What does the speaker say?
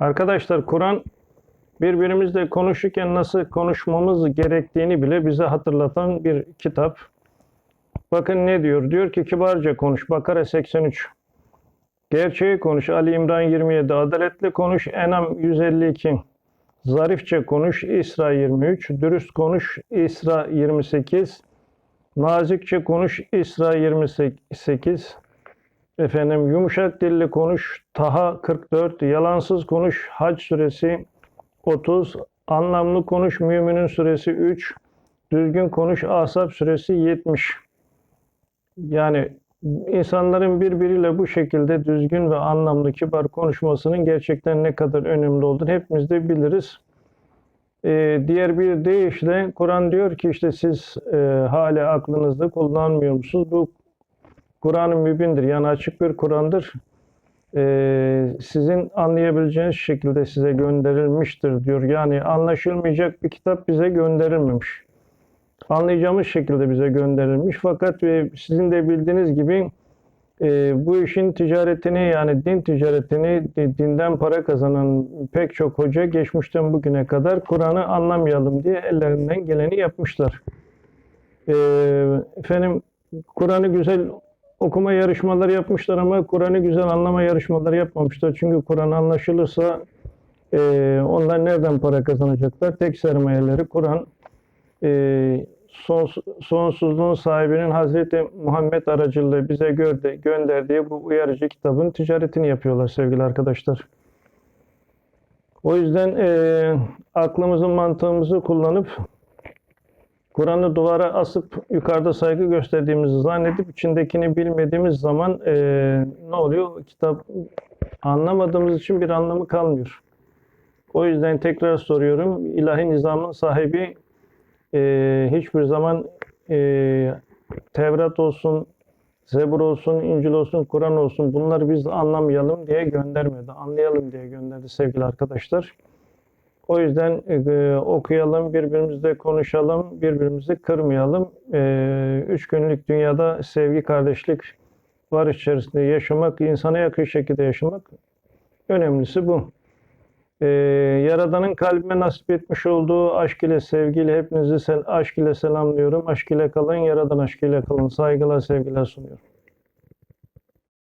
Arkadaşlar Kur'an birbirimizle konuşurken nasıl konuşmamız gerektiğini bile bize hatırlatan bir kitap. Bakın ne diyor? Diyor ki kibarca konuş. Bakara 83. Gerçeği konuş. Ali İmran 27. Adaletli konuş. Enam 152. Zarifçe konuş. İsra 23. Dürüst konuş. İsra 28. Nazikçe konuş. İsra 28. Efendim yumuşak dilli konuş. Taha 44. Yalansız konuş. Hac suresi 30. Anlamlı konuş. Müminin suresi 3. Düzgün konuş. Asap suresi 70. Yani insanların birbiriyle bu şekilde düzgün ve anlamlı kibar konuşmasının gerçekten ne kadar önemli olduğunu hepimiz de biliriz. Ee, diğer bir deyişle Kur'an diyor ki işte siz e, hala aklınızda kullanmıyor musunuz? Bu Kur'an-ı Mübindir yani açık bir Kur'an'dır. Ee, sizin anlayabileceğiniz şekilde size gönderilmiştir diyor. Yani anlaşılmayacak bir kitap bize gönderilmemiş anlayacağımız şekilde bize gönderilmiş. Fakat e, sizin de bildiğiniz gibi e, bu işin ticaretini yani din ticaretini di- dinden para kazanan pek çok hoca geçmişten bugüne kadar Kur'an'ı anlamayalım diye ellerinden geleni yapmışlar. E, efendim Kur'an'ı güzel okuma yarışmaları yapmışlar ama Kur'an'ı güzel anlama yarışmaları yapmamışlar. Çünkü Kur'an anlaşılırsa e, onlar nereden para kazanacaklar? Tek sermayeleri Kur'an e, sons- sonsuzluğun sahibinin Hazreti Muhammed aracılığıyla bize gönde- gönderdiği bu uyarıcı kitabın ticaretini yapıyorlar sevgili arkadaşlar. O yüzden e, aklımızı mantığımızı kullanıp Kur'an'ı duvara asıp yukarıda saygı gösterdiğimizi zannedip içindekini bilmediğimiz zaman e, ne oluyor? Kitap anlamadığımız için bir anlamı kalmıyor. O yüzden tekrar soruyorum. İlahi nizamın sahibi e, hiçbir zaman e, Tevrat olsun, Zebur olsun, İncil olsun, Kur'an olsun bunları biz anlamayalım diye göndermedi. Anlayalım diye gönderdi sevgili arkadaşlar. O yüzden e, okuyalım, birbirimizle konuşalım, birbirimizi kırmayalım. E, üç günlük dünyada sevgi, kardeşlik var içerisinde yaşamak, insana yakın şekilde yaşamak önemlisi bu. Ee, Yaradan'ın kalbime nasip etmiş olduğu aşk ile sevgiyle hepinizi sel aşk ile selamlıyorum. Aşk ile kalın, Yaradan aşk ile kalın. Saygılar, sevgiler sunuyorum.